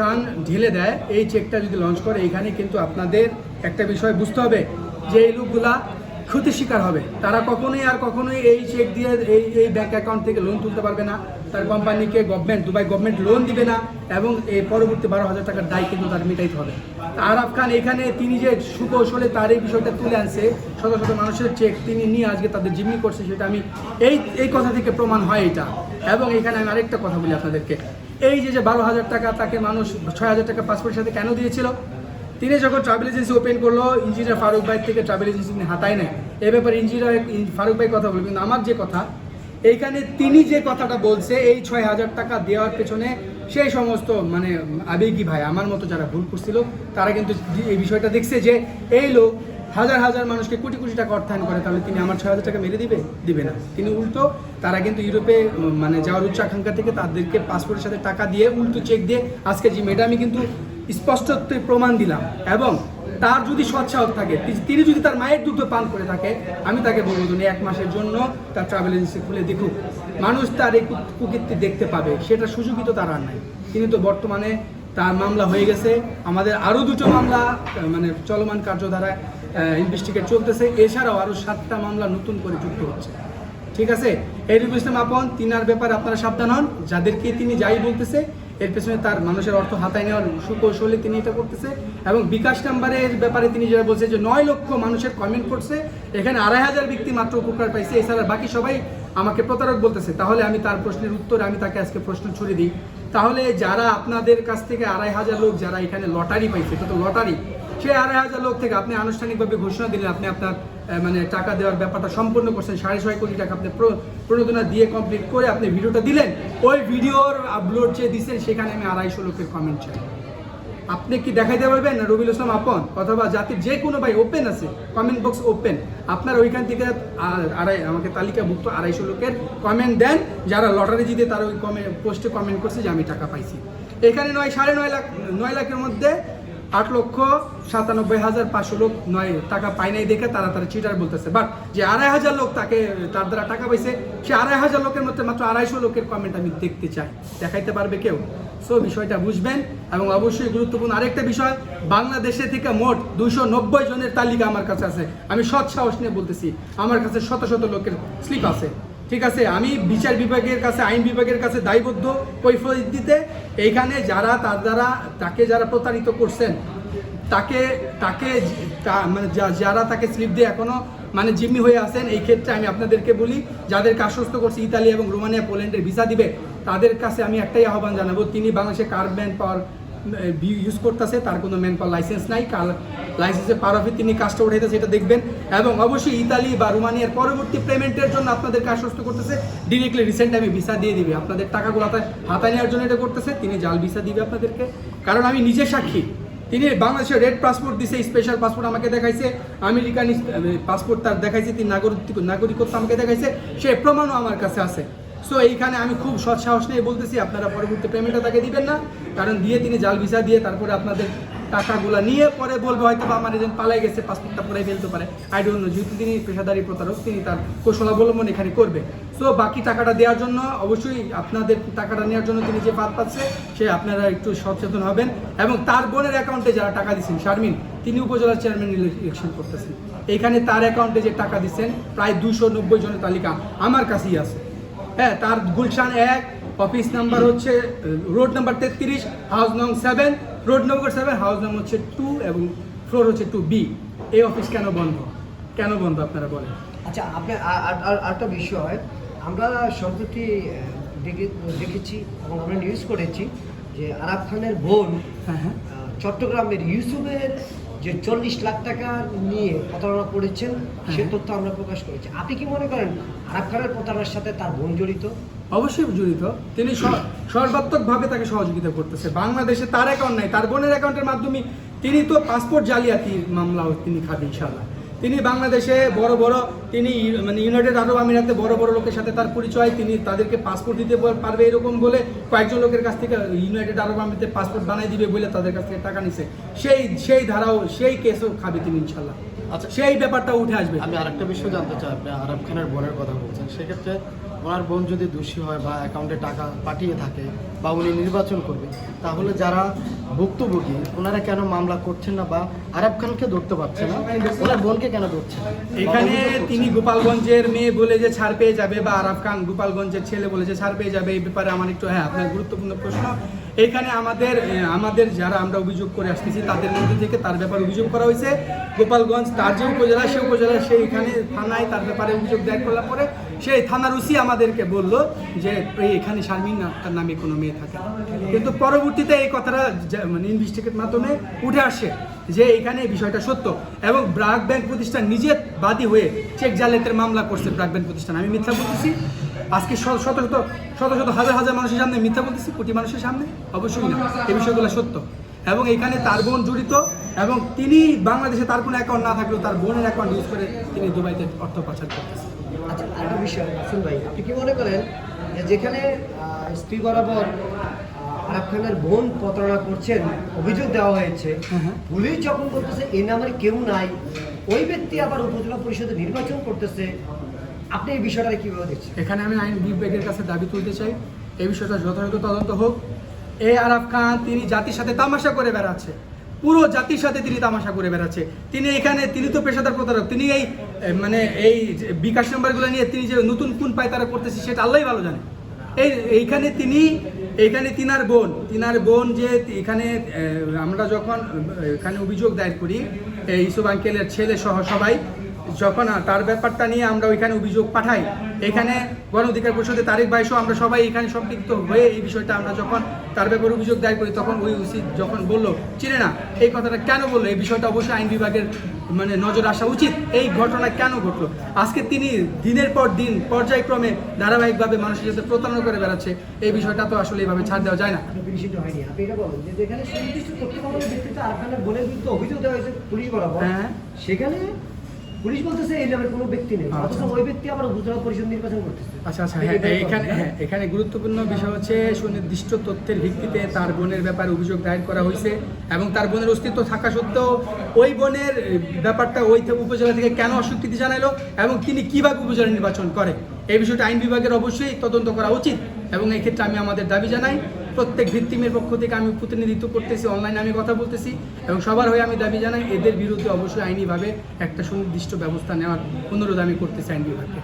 খান ঢেলে দেয়, এই চেকটা যদি লঞ্চ করে, এখানে কিন্তু আপনাদের একটা বিষয় বুঝতে হবে যে এই লোকগুলা ক্ষতির শিকার হবে। তারা কখনোই আর কখনোই এই চেক দিয়ে এই এই ব্যাঙ্ক অ্যাকাউন্ট থেকে লোন তুলতে পারবে না। তার কোম্পানিকে গভর্নমেন্ট দুবাই গভর্নমেন্ট লোন দিবে না এবং এই পরবর্তী বারো হাজার টাকার দায় কিন্তু তার মেটাইতে হবে। আরাফ খান এখানে তিনি যে সুকৌশলে তার এই বিষয়টা তুলে আনছে, শত শত মানুষের চেক তিনি নিয়ে আজকে তাদের জিম্মি করছে, সেটা আমি এই এই কথা থেকে প্রমাণ হয় এটা। এবং এখানে আমি আরেকটা কথা বলি আপনাদেরকে। এই যে যে বারো হাজার টাকা তাকে মানুষ ছয় হাজার টাকা পাসপোর্টের সাথে কেন দিয়েছিল? তিনি যখন ট্রাভেল এজেন্সি ওপেন করল ইঞ্জিনিয়ার ফারুক ভাই থেকে ট্রাভেল এজেন্সি তিনি হাতায় নেয়। এ ব্যাপারে ইঞ্জিনিয়ার ফারুক ভাই কথা বলবেন কিন্তু আমার যে কথা, এইখানে তিনি যে কথাটা বলছে, এই ছয় হাজার টাকা দেওয়ার পেছনে সেই সমস্ত মানে আবেগী ভাই, আমার মতো যারা ভুল করছিল, তারা কিন্তু এই বিষয়টা দেখছে যে এই লোক হাজার হাজার মানুষকে কোটি কোটি টাকা অর্থায়ন করে, তাহলে তিনি আমার ছয় হাজার টাকা মেরে দিবে? দিবে না। তিনি উল্টো, তারা কিন্তু ইউরোপে মানে যাওয়ার উচ্চ আকাঙ্ক্ষা থেকে তাদেরকে পাসপোর্টের সাথে টাকা দিয়ে উল্টো চেক দিয়ে আজকে যে এটা আমি কিন্তু স্পষ্ট প্রমাণ দিলাম। এবং তার যদি সৎসাহস থাকে তিনি যদি তার মায়ের দুধ পান করে থাকে, আমি তাকে বলব, তুমি এক মাসের জন্য তার ট্রাভেল এজেন্সি খুলে দেখুক মানুষ তার এই কুকীর্তি দেখতে পাবে। সেটা সুযোগই তো তার আর নাই। তিনি তো বর্তমানে তার মামলা হয়ে গেছে। আমাদের আরও দুটো মামলা মানে চলমান কার্যধারায় ইনভেস্টিগেট চলতেছে। এছাড়াও আরও সাতটা মামলা নতুন করে যুক্ত হচ্ছে। ঠিক আছে? এই রূপ ইসলাম আপন তিনার ব্যাপারে আপনারা সাবধান হন। যাদেরকে তিনি যাই বলতেছে, এর পেছনে তার মানুষের অর্থ হাতায় নেওয়ার সুকৌশলে তিনি এটা করতেছে এবং বিকাশ নাম্বারের ব্যাপারে তিনি যেটা বলছে যে নয় লক্ষ মানুষের কমেন্ট করছে। এখানে আড়াই হাজার ব্যক্তি মাত্র উপকার পাইছে। এছাড়া বাকি সবাই আমাকে প্রতারক বলতেছে। তাহলে আমি তার প্রশ্নের উত্তরে, আমি তাকে আজকে প্রশ্ন ছুড়ে দিই। তাহলে যারা আপনাদের কাছ থেকে আড়াই হাজার লোক যারা এখানে লটারি পাইছে, এটা তো লটারি সেই আড়াই হাজার লোক থেকে আপনি আনুষ্ঠানিকভাবে ঘোষণা দিলেন, আপনি আপনার মানে টাকা দেওয়ার ব্যাপারটা সম্পূর্ণ করছেন, সাড়ে ছয় কোটি টাকা আপনি প্র- প্রণোদনা দিয়ে কমপ্লিট করে আপনি ভিডিওটা দিলেন। ওই ভিডিওর আপলোড যে দিচ্ছেন সেখানে আমি আড়াইশো লোকের কমেন্ট চাই। আপনি কি দেখাইতে পারবেন না রবিউল ইসলাম আপন? অথবা জাতির যে কোনো ভাই ওপেন আছে কমেন্ট বক্স ওপেন আপনার ওইখান থেকে আড়াই, আমাকে তালিকাভুক্ত আড়াইশো লোকের কমেন্ট দেন। যারা লটারি জিতে তারা ওই কমে পোস্টে কমেন্ট করছে যে আমি টাকা পাইছি। এখানে নয়, সাড়ে নয় লাখ, নয় লাখের মধ্যে আট লক্ষ সাতানব্বই হাজার পাঁচশো লোক নয় টাকা পায় নাই দেখে তারা তারা চিটার বলতেছে। বাট যে আড়াই হাজার লোক তাকে, তার দ্বারা টাকা পাইছে, সে আড়াই হাজার লোকের মধ্যে মাত্র আড়াইশো লোকের কমেন্ট আমি দেখতে চাই। দেখাইতে পারবে কেউ? সো বিষয়টা বুঝবেন এবং অবশ্যই গুরুত্বপূর্ণ আরেকটা বিষয়, বাংলাদেশে থেকে মোট দুশো নব্বই জনের তালিকা আমার কাছে আছে। আমি সৎ সাহস নিয়ে বলতেছি, আমার কাছে শত শত লোকের স্লিপ আছে। ঠিক আছে, আমি বিচার বিভাগের কাছে, আইন বিভাগের কাছে দায়বদ্ধ কৈফিয়ত দিতে এইখানে যারা, তার দ্বারা, তাকে যারা প্রতারিত করছেন, তাকে তাকে মানে যারা তাকে স্লিপ দিয়ে এখনও মানে জিম্মি হয়ে আছেন, এই ক্ষেত্রে আমি আপনাদেরকে বলি, যাদেরকে আশ্বস্ত করছে ইতালি এবং রোমানিয়া, পোল্যান্ডের ভিসা দিবে, তাদের কাছে আমি একটাই আহ্বান জানাব, তিনি বাংলাদেশে কার ম্যান পাওয়ার ইউজ করতেছে, তার কোনো ম্যান পাওয়ার লাইসেন্স নাই কার লাইসেন্সের পার অফে তিনি কাজটা উঠাইতেছে, এটা দেখবেন। এবং অবশ্যই ইতালি বা রোমানিয়ার পরবর্তী পেমেন্টের জন্য আপনাদেরকে আশ্বস্ত করতেছে ডিরেক্টলি রিসেন্ট আমি ভিসা দিয়ে দিবে। আপনাদের টাকাগুলো হাতে হাতায় নেওয়ার জন্য এটা করতেছে, তিনি জাল ভিসা দিবে আপনাদেরকে। কারণ আমি নিজে সাক্ষী। তিনি বাংলাদেশের রেড পাসপোর্ট দিছে স্পেশাল পাসপোর্ট আমাকে দেখাইছে, আমেরিকান পাসপোর্ট তার দেখাইছে, তিনি নাগরিক নাগরিকত্ব আমাকে দেখাইছে, সে প্রমাণও আমার কাছে আছে। সো এইখানে আমি খুব সৎ সাহস নিয়ে বলতেছি, আপনারা পরবর্তী পেমেন্টটা তাকে দিবেন না। কারণ দিয়ে তিনি জাল ভিসা দিয়ে তারপরে আপনাদের টাকাগুলো নিয়ে পরে বলবে হয়তো বা আমার এজেন্ট পালাই গেছে, পাসপোর্টটা পরে ফেলতে পারে। আই ডোন্ট নো যেহেতু তিনি পেশাদারি প্রতারক, তিনি তার কৌশল অবলম্বন এখানে করবে। সো বাকি টাকাটা দেওয়ার জন্য অবশ্যই আপনাদের টাকাটা নেওয়ার জন্য তিনি যে পাত পাচ্ছে, সে আপনারা একটু সচেতন হবেন। এবং তার বোনের অ্যাকাউন্টে যারা টাকা দিচ্ছেন, শারমিন, তিনি উপজেলার চেয়ারম্যান ইলেকশন করতেছেন। এইখানে তার অ্যাকাউন্টে যে টাকা দিচ্ছেন, প্রায় দুশো নব্বই জনের তালিকা আমার কাছেই আছে। হ্যাঁ তার গুলশান এক অফিস নাম্বার হচ্ছে রোড নাম্বার তেত্রিশ হাউস নং seven road number seven house number হচ্ছে টু এবং ফ্লোর হচ্ছে টু বি এই অফিস কেন বন্ধ? কেন বন্ধ আপনারা বলেন? আচ্ছা আপনি আর- আরেকটা বিষয় আমরা সম্প্রতি দেখেছি এবং আমরা নিউজ করেছি যে আরাফ খানের বোন হ্যাঁ হ্যাঁ। চট্টগ্রামের ইউসুফের যে চল্লিশ লাখ টাকা নিয়ে প্রতারণা করেছেন সে হ্যাঁ। তথ্য আমরা প্রকাশ করেছি। আপনি কি মনে করেন আরাফ খানের প্রতারণার সাথে তার বোন জড়িত? অবশ্যই জড়িত। তিনি সর্বাত্মক সর্বাত্মকভাবে তাকে সহযোগিতা করতেছে। বাংলাদেশে তার অ্যাকাউন্ট নাই তার বোনের অ্যাকাউন্টের মাধ্যমে তিনি তো পাসপোর্ট জালিয়াতির মামলাও তিনি খাবেন ইনশাল্লাহ তিনি বাংলাদেশে বড় বড় তিনি মানে ইউনাইটেড আরব আমিরাতে বড় বড় লোকের সাথে তার পরিচয় তিনি তাদেরকে পাসপোর্ট দিতে পারবে এরকম বলে কয়েকজন লোকের কাছ থেকে ইউনাইটেড আরব আমিরাতে পাসপোর্ট বানাই দিবে বলে তাদের কাছ থেকে টাকা নিছে সেই সেই ধারাও সেই কেসও খাবে তিনি ইনশাল্লাহ আচ্ছা। সেই ব্যাপারটা উঠে আসবে আমি আরেকটা বিষয় জানতে চাই আপনি আরব খানের বোনের কথা বলছেন সেক্ষেত্রে ওনার বোন যদি দোষী হয় বা অ্যাকাউন্টে টাকা পাঠিয়ে থাকে বা উনি নির্বাচন করবে, তাহলে যারা ভুক্তভোগী, ওনারা কেন মামলা করছেন না বা আরাব খানকে ধরতে পারছে না? ওনার বোনকে কেন ধরছে? এখানে তিনি গোপালগঞ্জের মেয়ে বলে যে ছাড় পেয়ে যাবে বা আরাফ খান গোপালগঞ্জের ছেলে বলে যে ছাড় পেয়ে যাবে, এই ব্যাপারে আমার একটু হ্যাঁ আপনার গুরুত্বপূর্ণ প্রশ্ন। এখানে আমাদের আমাদের যারা আমরা অভিযোগ করে আসতেছি, তাদের মধ্যে থেকে তার ব্যাপারে অভিযোগ করা হয়েছে। গোপালগঞ্জ, তার যে উপজেলা, সে উপজেলা সেই এখানে থানায় তার ব্যাপারে অভিযোগ দায়ের করার পরে সেই থানার উসি আমাদেরকে বলল যে এখানে শারমিন আক্তার নামে কোনো মেয়ে থাকে কিন্তু পরবর্তীতে এই কথাটা মানে ইনভেস্টিগেট মাধ্যমে উঠে আসে যে, এখানে বিষয়টা সত্য। এবং ব্রাক ব্যাংক প্রতিষ্ঠান নিজে বাদী হয়ে চেক জালিয়াতের মামলা করছে ব্রাক ব্যাংক প্রতিষ্ঠান। আমি মিথ্যা বলতেছি? আজকে শত শত শত শত, হাজার হাজার মানুষের সামনে মিথ্যা বলতেছি? কোটি মানুষের সামনে? অবশ্যই না। এই বিষয়গুলো সত্য। এবং এখানে তার বোন জড়িত এবং তিনি বাংলাদেশে তার কোনো অ্যাকাউন্ট না থাকলেও তার বোনের অ্যাকাউন্ট ইউজ করে তিনি দুবাইতে অর্থ পাচার করতেছে আচ্ছা আরেকটা বিষয় রাসুল ভাই আপনি কি মনে করেন যেখানে স্ত্রী বরাবর আরাফ খানের বোন প্রতারণা করছেন অভিযোগ দেওয়া হয়েছে হ্যাঁ, হ্যাঁ। পুলিশ যখন বলতেছে এই নামের কেউ নাই ওই ব্যক্তি আবার উপজেলা পরিষদে নির্বাচন করতেছে আপনি এই বিষয়টা কীভাবে দেখছেন? এখানে আমি আইন বিভাগের কাছে দাবি তুলতে চাই এই বিষয়টা যথাযথ তদন্ত হোক। এ আরাফ খান তিনি জাতির সাথে তামাশা করে বেড়াচ্ছে। পুরো জাতির সাথে তিনি তামাশা করে বেড়াচ্ছে। তিনি এখানে, তিনি তো পেশাদার প্রতারক, তিনি এই মানে এই বিকাশ নাম্বারগুলো নিয়ে তিনি যে নতুন কোন পায় তারা করতেছে সেটা আল্লাহ ভালো জানে। এই, এইখানে তিনি, এইখানে তিনার বোন তিনার বোন যে এখানে আমরা যখন এখানে অভিযোগ দায়ের করি ইসুফ আঙ্কেলের ছেলে সহ সবাই যখন তার ব্যাপারটা নিয়ে আমরা ওইখানে অভিযোগ পাঠাই এখানে গণ অধিকার পরিষদের তারেক বাইশও আমরা সবাই এখানে সম্পৃক্ত হয়ে এই বিষয়টা আমরা যখন তার ব্যাপারে অভিযোগ দায়ের করি তখন ওই উচিত যখন বলল চিনে না এই কথাটা কেন বলল? এই বিষয়টা অবশ্যই আইন বিভাগের মানে নজর আসা উচিত। এই ঘটনা কেন ঘটলো? আজকে তিনি দিনের পর দিন পর্যায়ক্রমে ধারাবাহিকভাবে মানুষের সাথে প্রতারণা করে বেড়াচ্ছে। এই বিষয়টা তো আসলে এইভাবে ছাড় দেওয়া যায় না। হ্যাঁ। সেখানে পুলিশ বলতেছে এই নামের কোনো ব্যক্তি নেই। আচ্ছা। অথচ ওই ব্যক্তি আবার উপজেলা পরিষদ নির্বাচন করতেছে। আচ্ছা আচ্ছা হ্যাঁ এখানে হ্যাঁ এখানে গুরুত্বপূর্ণ বিষয় হচ্ছে সুনির্দিষ্ট তথ্যের ভিত্তিতে তার বোনের ব্যাপারে অভিযোগ দায়ের করা হয়েছে এবং তার বোনের অস্তিত্ব থাকা সত্ত্বেও ওই বোনের ব্যাপারটা ওই উপজেলা থেকে কেন অস্বীকৃতি জানালো এবং তিনি কীভাবে উপজেলা নির্বাচন করে? এই বিষয়টা আইন বিভাগের অবশ্যই তদন্ত করা উচিত এবং এই ক্ষেত্রে আমি আমাদের দাবি জানাই প্রত্যেক ভিত্তিমের পক্ষ থেকে আমি প্রতিনিধিত্ব করতেছি অনলাইনে আমি কথা বলতেছি এবং সবার হয়ে আমি দাবি জানাই, এদের বিরুদ্ধে অবশ্যই আইনিভাবে একটা সুনির্দিষ্ট ব্যবস্থা নেওয়ার অনুরোধ আমি করতেছি আইন বিভাগকে